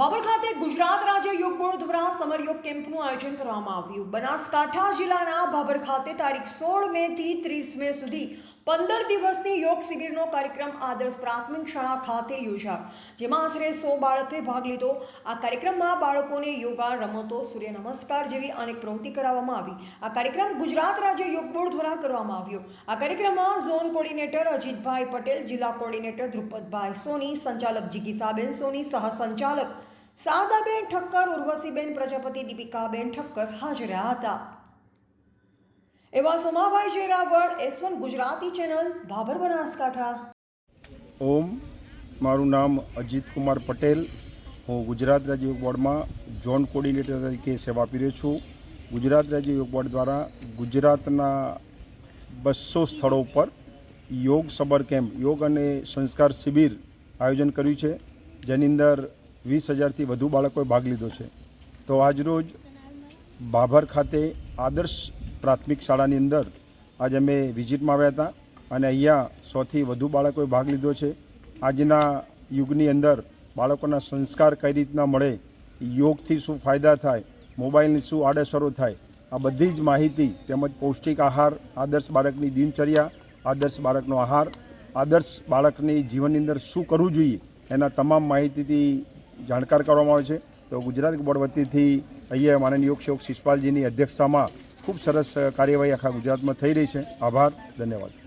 બાબર ખાતે ગુજરાત રાજ્ય યોગ બોર્ડ દ્વારા સમર યોગ કેમ્પનું આયોજન કરવામાં આવ્યું. બનાસકાંઠા જિલ્લાના બાબર ખાતે તારીખ સોળ મે થી ત્રીસ મે સુધી પંદર દિવસની યોગ શિબિરનો કાર્યક્રમ આદર્શ પ્રાથમિક શાળા ખાતે યોજાયો. જેમાં આશરે સો બાળકોએ ભાગ લીધો. આ કાર્યક્રમમાં બાળકોને યોગા, રમતો, સૂર્ય નમસ્કાર જેવી અનેક પ્રવૃત્તિ કરાવવામાં આવી. આ કાર્યક્રમ ગુજરાત રાજ્ય યોગ બોર્ડ દ્વારા કરવામાં આવ્યો. આ કાર્યક્રમમાં ઝોન કોર્ડિનેટર અજીતભાઈ પટેલ, જિલ્લા કોર્ડિનેટર ધ્રુપદભાઈ સોની, સંચાલક જિગીસાબેન સોની, સહ સંચાલક ઠક્કર, ઉર્વશીબેન પ્રજાપતિ, દીપિકાબેન ઠક્કર હાજર હતા. એવા Somabhai Jerawal S one Gujarati channel Bhabhar Banaskantha. ઓમ, મારું નામ અજીત કુમાર પટેલ. હું ગુજરાત રાજ્ય યોગ બોર્ડમાં ઝોન કોર્ડિનેટર તરીકે સેવા આપી રહ્યો છું. ગુજરાત રાજ્ય યોગ બોર્ડ દ્વારા ગુજરાતના બસો સ્થળો ઉપર યોગ સબર કેમ્પ, યોગ અને સંસ્કાર શિબિર આયોજન કર્યું છે. જેની અંદર વીસ હજારથી વધુ બાળકોએ ભાગ લીધો છે. તો આજરોજ બાભર ખાતે આદર્શ પ્રાથમિક શાળાની અંદર આજે અમે વિઝિટમાં આવ્યા હતા અને અહીંયા સોથી વધુ બાળકોએ ભાગ લીધો છે. આજના યુગની અંદર બાળકોના સંસ્કાર કઈ રીતના મળે, યોગથી શું ફાયદા થાય, મોબાઈલની શું આડઅસરો થાય, આ બધી જ માહિતી તેમજ પૌષ્ટિક આહાર, આદર્શ બાળકની દિનચર્યા, આદર્શ બાળકનો આહાર, આદર્શ બાળકની જીવનની અંદર શું કરવું જોઈએ, એના તમામ માહિતીથી જાણકાર કરવામાં આવે છે. તો ગુજરાત બોર્ડ વતીથી અહીંયા માનનીય યોગ સેવક શિષપાલજીની અધ્યક્ષતામાં ખૂબ સરસ કાર્યવાહી આખા ગુજરાતમાં થઈ રહી છે. આભાર, ધન્યવાદ.